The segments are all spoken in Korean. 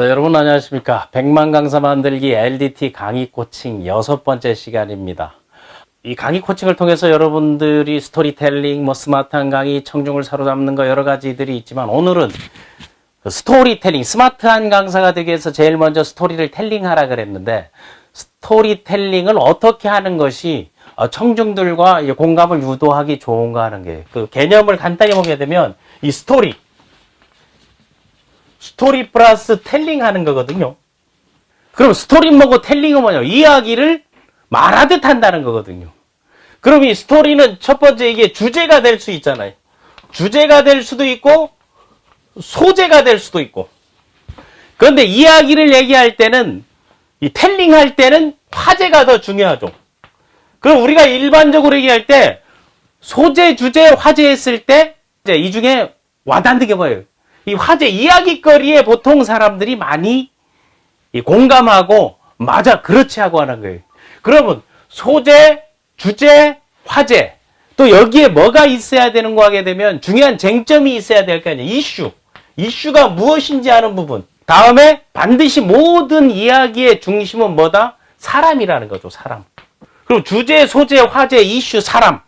자, 여러분 안녕하십니까. 백만 강사 만들기 LDT 강의 코칭 여섯 번째 시간입니다. 이 강의 코칭을 통해서 여러분들이 스토리텔링, 뭐 스마트한 강의, 청중을 사로잡는 거 여러 가지들이 있지만 오늘은 그 스토리텔링, 스마트한 강사가 되기 위해서 제일 먼저 스토리를 텔링하라 그랬는데 스토리텔링을 어떻게 하는 것이 어, 청중들과 이 공감을 유도하기 좋은가 하는 게 그 개념을 간단히 보게 되면 이 스토리, 스토리 플러스 텔링 하는 거거든요. 그럼 스토리 뭐고 텔링은 뭐냐? 이야기를 말하듯 한다는 거거든요. 그럼 이 스토리는 첫 번째 이게 주제가 될 수 있잖아요. 주제가 될 수도 있고 소재가 될 수도 있고. 그런데 이야기를 얘기할 때는 이 텔링 할 때는 화제가 더 중요하죠. 그럼 우리가 일반적으로 얘기할 때 소재, 주제, 화제 했을 때 이제 이 중에 와닿는 게 뭐예요? 이 화제 이야기거리에 보통 사람들이 많이 이 공감하고 맞아 그렇지 하고 하는 거예요. 그러면 소재, 주제, 화제 또 여기에 뭐가 있어야 되는 거 하게 되면 중요한 쟁점이 있어야 될 거 아니에요. 이슈. 이슈가 무엇인지 아는 부분. 다음에 반드시 모든 이야기의 중심은 뭐다? 사람이라는 거죠. 사람. 그리고 주제, 소재, 화제, 이슈, 사람.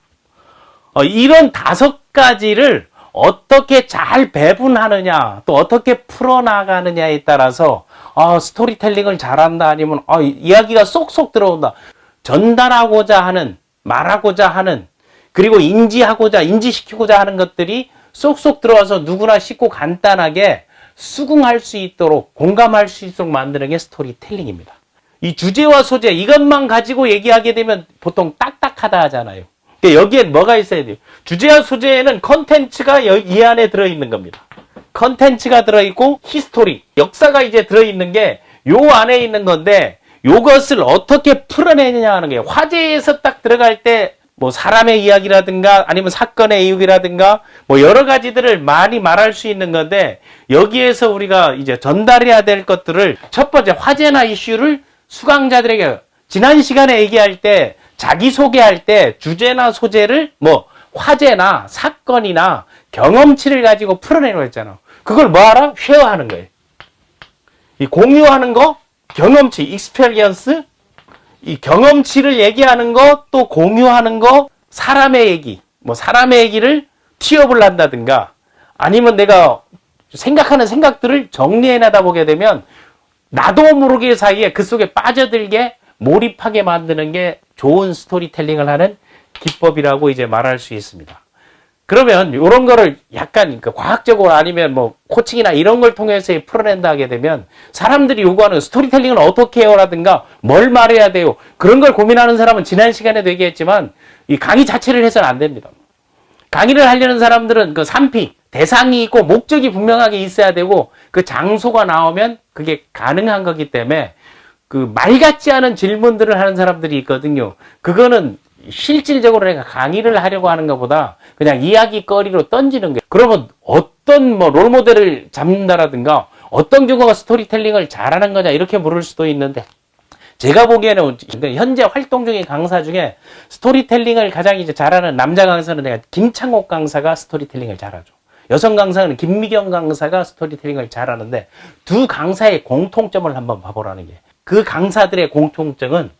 어, 이런 다섯 가지를 어떻게 잘 배분하느냐, 또 어떻게 풀어나가느냐에 따라서, 아, 스토리텔링을 잘한다, 아니면, 아, 이야기가 쏙쏙 들어온다. 전달하고자 하는, 말하고자 하는, 그리고 인지하고자, 인지시키고자 하는 것들이 쏙쏙 들어와서 누구나 쉽고 간단하게 수긍할 수 있도록, 공감할 수 있도록 만드는 게 스토리텔링입니다. 이 주제와 소재, 이것만 가지고 얘기하게 되면 보통 딱딱하다 하잖아요. 그러니까 여기에 뭐가 있어야 돼요? 주제와 소재에는 컨텐츠가 이 안에 들어있는 겁니다. 컨텐츠가 들어있고 히스토리, 역사가 이제 들어있는 게 요 안에 있는 건데 요것을 어떻게 풀어내느냐 하는 게 화제에서 딱 들어갈 때 뭐 사람의 이야기라든가 아니면 사건의 이유기라든가 뭐 여러 가지들을 많이 말할 수 있는 건데 여기에서 우리가 이제 전달해야 될 것들을 첫 번째 화제나 이슈를 수강자들에게 지난 시간에 얘기할 때 자기소개할 때 주제나 소재를 뭐 화제나 사건이나 경험치를 가지고 풀어내는 했잖아. 그걸 뭐하라? 쉐어하는 거예요. 이 공유하는 거, 경험치, 익스페리언스, 이 경험치를 얘기하는 거, 또 공유하는 거, 사람의 얘기, 뭐 사람의 얘기를 티업을 한다든가, 아니면 내가 생각하는 생각들을 정리해내다 보게 되면 나도 모르게 사이에 그 속에 빠져들게 몰입하게 만드는 게 좋은 스토리텔링을 하는 기법이라고 이제 말할 수 있습니다. 그러면 이런 거를 약간 그 과학적으로 아니면 뭐 코칭이나 이런 걸 통해서 풀어낸다 하게 되면 사람들이 요구하는 스토리텔링은 어떻게 해요라든가 뭘 말해야 돼요. 그런 걸 고민하는 사람은 지난 시간에도 얘기했지만 이 강의 자체를 해서는 안 됩니다. 강의를 하려는 사람들은 그 3P, 대상이 있고 목적이 분명하게 있어야 되고 그 장소가 나오면 그게 가능한 거기 때문에 그 말 같지 않은 질문들을 하는 사람들이 있거든요. 그거는 실질적으로 내가 강의를 하려고 하는 것보다 그냥 이야기거리로 던지는 게 그러면 어떤 뭐 롤모델을 잡는다라든가 어떤 경우가 스토리텔링을 잘하는 거냐 이렇게 물을 수도 있는데 제가 보기에는 현재 활동 중인 강사 중에 스토리텔링을 가장 이제 잘하는 남자 강사는 내가 김창옥 강사가 스토리텔링을 잘하죠. 여성 강사는 김미경 강사가 스토리텔링을 잘하는데 두 강사의 공통점을 한번 봐보라는 게 그 강사들의 공통점은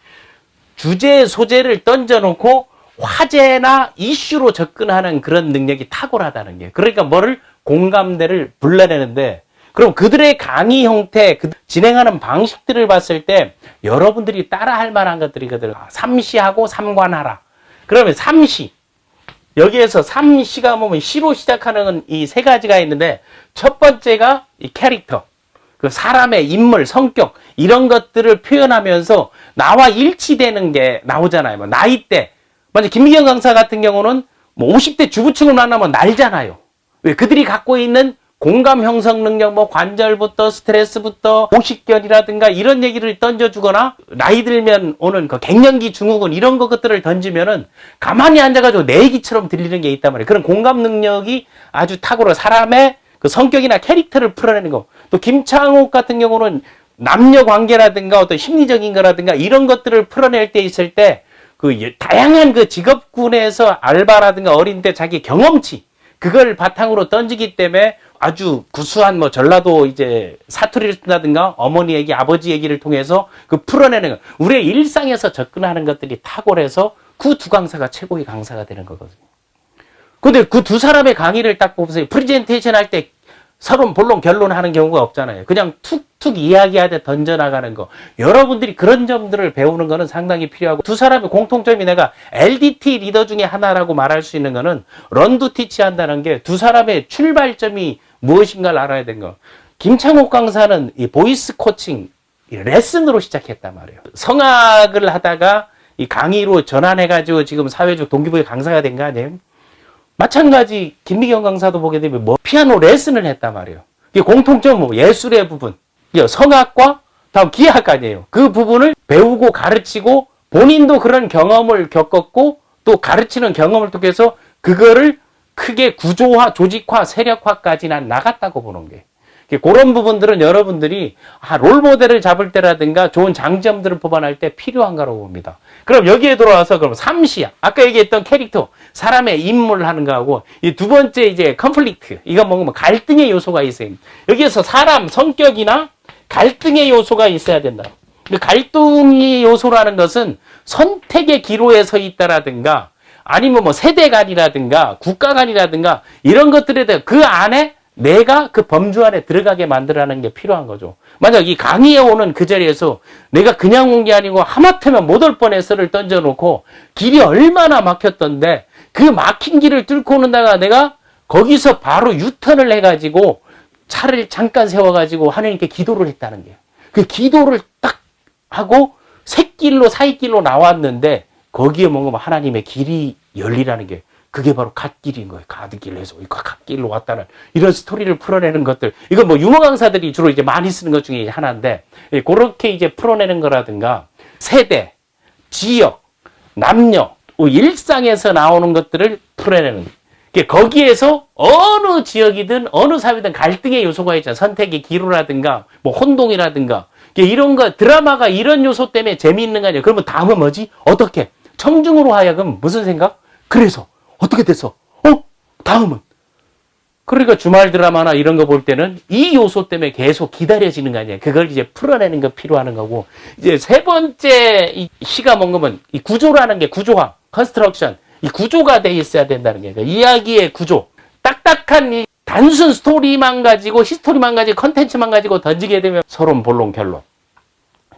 주제 소재를 던져놓고 화제나 이슈로 접근하는 그런 능력이 탁월하다는 게 그러니까 뭐를 공감대를 불러내는데 그럼 그들의 강의 형태, 그 진행하는 방식들을 봤을 때 여러분들이 따라할 만한 것들이거든. 삼시하고 삼관하라. 그러면 삼시. 여기에서 삼시가 뭐면 시로 시작하는 이 세 가지가 있는데 첫 번째가 이 캐릭터. 그 사람의 인물, 성격 이런 것들을 표현하면서 나와 일치되는 게 나오잖아요. 뭐 나이대. 먼저 김미경 강사 같은 경우는 뭐 50대 주부층을 만나면 날잖아요. 왜 그들이 갖고 있는 공감 형성 능력, 뭐 관절부터 스트레스부터 오식견이라든가 이런 얘기를 던져주거나 나이 들면 오는 그 갱년기 증후군 이런 것들을 던지면은 가만히 앉아가지고 내 얘기처럼 들리는 게 있단 말이에요. 그런 공감 능력이 아주 탁월해. 사람의 그 성격이나 캐릭터를 풀어내는 거. 또 김창욱 같은 경우는 남녀 관계라든가 어떤 심리적인 거라든가 이런 것들을 풀어낼 때 있을 때 그 다양한 그 직업군에서 알바라든가 어린 때 자기 경험치 그걸 바탕으로 던지기 때문에 아주 구수한 뭐 전라도 이제 사투리를 쓴다든가 어머니 얘기, 아버지 얘기를 통해서 그 풀어내는 거. 우리의 일상에서 접근하는 것들이 탁월해서 그 두 강사가 최고의 강사가 되는 거거든요. 근데 그 두 사람의 강의를 딱 보세요. 프레젠테이션 할 때 서론, 본론, 결론하는 경우가 없잖아요. 그냥 툭툭 이야기하되 던져나가는 거. 여러분들이 그런 점들을 배우는 거는 상당히 필요하고 두 사람의 공통점이 내가 LDT 리더 중에 하나라고 말할 수 있는 거는 런두 티치 한다는 게 두 사람의 출발점이 무엇인가를 알아야 되는 거. 김창옥 강사는 이 보이스 코칭, 이 레슨으로 시작했단 말이에요. 성악을 하다가 이 강의로 전환해가지고 지금 사회적 동기부여 강사가 된 거 아니에요? 마찬가지 김미경 강사도 보게 되면 뭐 피아노 레슨을 했단 말이에요. 이게 공통점 뭐 예술의 부분, 성악과 다음 기악 아니에요. 그 부분을 배우고 가르치고 본인도 그런 경험을 겪었고 또 가르치는 경험을 통해서 그거를 크게 구조화, 조직화, 세력화까지 난 나갔다고 보는 게. 그런 부분들은 여러분들이 아, 롤 모델을 잡을 때라든가 좋은 장점들을 뽑아낼 때 필요한가라고 봅니다. 그럼 여기에 들어와서 그럼 삼시야. 아까 얘기했던 캐릭터, 사람의 인물 하는 거하고 이 두 번째 이제 컨플릭트. 이거 뭔가 갈등의 요소가 있어요. 여기에서 사람 성격이나 갈등의 요소가 있어야 된다. 그 갈등의 요소라는 것은 선택의 기로에 서 있다라든가 아니면 뭐 세대 간이라든가 국가 간이라든가 이런 것들에 대해 그 안에 내가 그 범주 안에 들어가게 만들라는 게 필요한 거죠. 만약 이 강의에 오는 그 자리에서 내가 그냥 온 게 아니고 하마터면 못 올 뻔해서를 던져놓고 길이 얼마나 막혔던데 그 막힌 길을 뚫고 오는 다가 내가 거기서 바로 유턴을 해가지고 차를 잠깐 세워가지고 하나님께 기도를 했다는 거예요. 그 기도를 딱 하고 새길로 사이길로 나왔는데 거기에 뭔가 하나님의 길이 열리라는 게 그게 바로 갓길인 거예요. 가드길 해서 갓길로 왔다는 이런 스토리를 풀어내는 것들. 이건 뭐 유머 강사들이 주로 이제 많이 쓰는 것 중에 하나인데 예, 그렇게 이제 풀어내는 거라든가 세대, 지역, 남녀, 뭐 일상에서 나오는 것들을 풀어내는 게 거기에서 어느 지역이든 어느 사회든 갈등의 요소가 있잖아. 선택의 기로라든가 뭐 혼동이라든가 이런 거 드라마가 이런 요소 때문에 재미있는 거 아니야. 그러면 다음은 뭐지? 어떻게? 청중으로 하여금 무슨 생각? 그래서 어떻게 됐어? 어? 다음은? 그러니까 주말 드라마나 이런 거 볼 때는 이 요소 때문에 계속 기다려지는 거 아니야. 그걸 이제 풀어내는 거 필요하는 거고. 이제 세 번째 이 시가 뭔 거면 이 구조라는 게 구조화, 컨스트럭션. 이 구조가 돼 있어야 된다는 게. 그러니까 이야기의 구조. 딱딱한 이 단순 스토리만 가지고 히스토리만 가지고 컨텐츠만 가지고 던지게 되면 서론 본론 결론.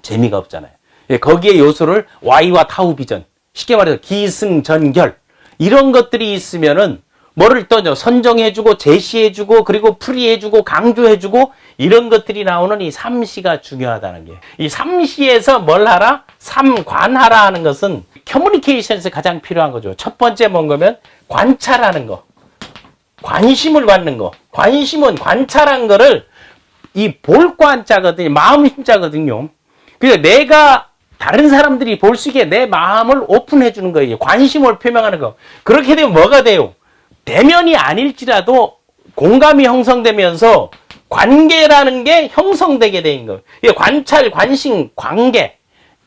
재미가 없잖아요. 예, 거기에 요소를 Y와 타우 비전. 쉽게 말해서 기승전결. 이런 것들이 있으면은 뭐를 또 선정해주고 제시해주고 그리고 풀이해주고 강조해주고 이런 것들이 나오는 이 삼시가 중요하다는 게. 이 삼시에서 뭘 하라? 삼관하라 하는 것은 커뮤니케이션에서 가장 필요한 거죠. 첫 번째 뭔 거면 관찰하는 거. 관심을 받는 거. 관심은 관찰한 거를 이 볼관자거든요. 마음 힘자거든요. 그래서 내가 다른 사람들이 볼 수 있게 내 마음을 오픈해 주는 거예요. 관심을 표명하는 거. 그렇게 되면 뭐가 돼요? 대면이 아닐지라도 공감이 형성되면서 관계라는 게 형성되게 되는 거예요. 관찰, 관심, 관계.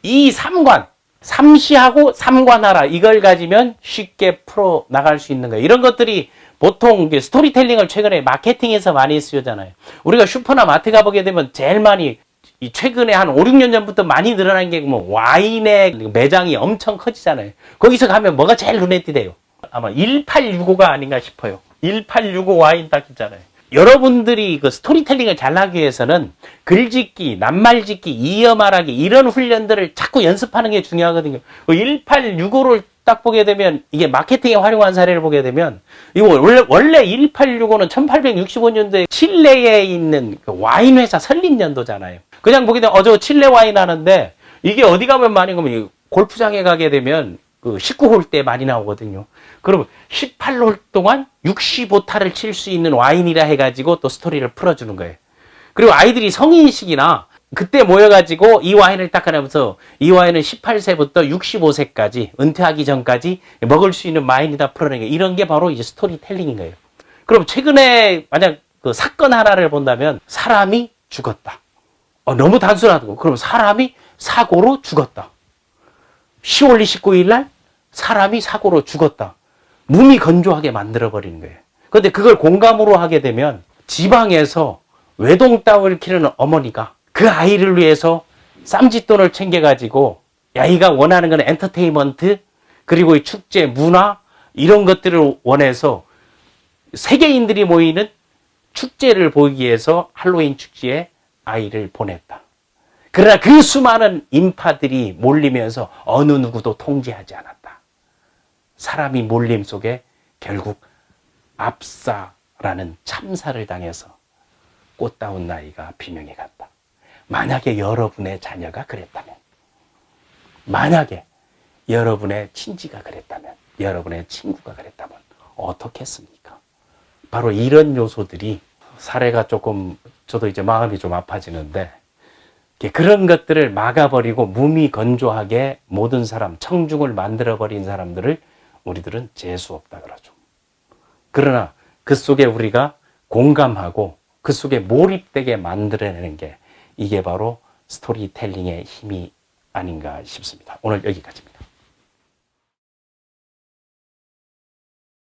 이 삼관. 삼시하고 삼관하라. 이걸 가지면 쉽게 풀어 나갈 수 있는 거예요. 이런 것들이 보통 스토리텔링을 최근에 마케팅에서 많이 쓰잖아요. 우리가 슈퍼나 마트 가보게 되면 제일 많이 이 최근에 한 5, 6년 전부터 많이 늘어난 게 뭐 와인의 매장이 엄청 커지잖아요. 거기서 가면 뭐가 제일 눈에 띄대요? 아마 1865가 아닌가 싶어요. 1865 와인 딱 있잖아요. 여러분들이 그 스토리텔링을 잘하기 위해서는 글짓기, 낱말짓기, 이어 말하기 이런 훈련들을 자꾸 연습하는 게 중요하거든요. 1865를 딱 보게 되면 이게 마케팅에 활용한 사례를 보게 되면 이거 원래 원래 1865는 1865년도에 칠레에 있는 그 와인 회사 설립 연도잖아요. 그냥 보게 되면 어저 칠레 와인 하는데 이게 어디 가면 많이 가면 골프장에 가게 되면 그 19홀 때 많이 나오거든요. 그러면 18홀 동안 65타를 칠 수 있는 와인이라 해가지고 또 스토리를 풀어주는 거예요. 그리고 아이들이 성인식이나 그때 모여가지고 이 와인을 딱 하면서 이 와인은 18세부터 65세까지 은퇴하기 전까지 먹을 수 있는 와인이다 풀어내는 게 이런 게 바로 이제 스토리텔링인 거예요. 그럼 최근에 만약 그 사건 하나를 본다면 사람이 죽었다. 어, 너무 단순하고 그럼 사람이 사고로 죽었다. 10월 29일 날 사람이 사고로 죽었다. 몸이 건조하게 만들어 버리는 거예요. 근데 그걸 공감으로 하게 되면 지방에서 외동딸을 키우는 어머니가 그 아이를 위해서 쌈짓돈을 챙겨가지고 아이가 원하는 건 엔터테인먼트 그리고 이 축제 문화 이런 것들을 원해서 세계인들이 모이는 축제를 보기 위해서 할로윈 축제에 아이를 보냈다. 그러나 그 수많은 인파들이 몰리면서 어느 누구도 통제하지 않았다. 사람이 몰림 속에 결국 압사라는 참사를 당해서 꽃다운 나이가 비명에 갔다. 만약에 여러분의 자녀가 그랬다면, 만약에 여러분의 친지가 그랬다면, 여러분의 친구가 그랬다면, 어떻겠습니까? 바로 이런 요소들이 사례가 조금, 저도 이제 마음이 좀 아파지는데, 그런 것들을 막아버리고 무미건조하게 모든 사람, 청중을 만들어버린 사람들을 우리들은 재수 없다 그러죠. 그러나 그 속에 우리가 공감하고 그 속에 몰입되게 만들어내는 게 이게 바로 스토리텔링의 힘이 아닌가 싶습니다. 오늘 여기까지입니다.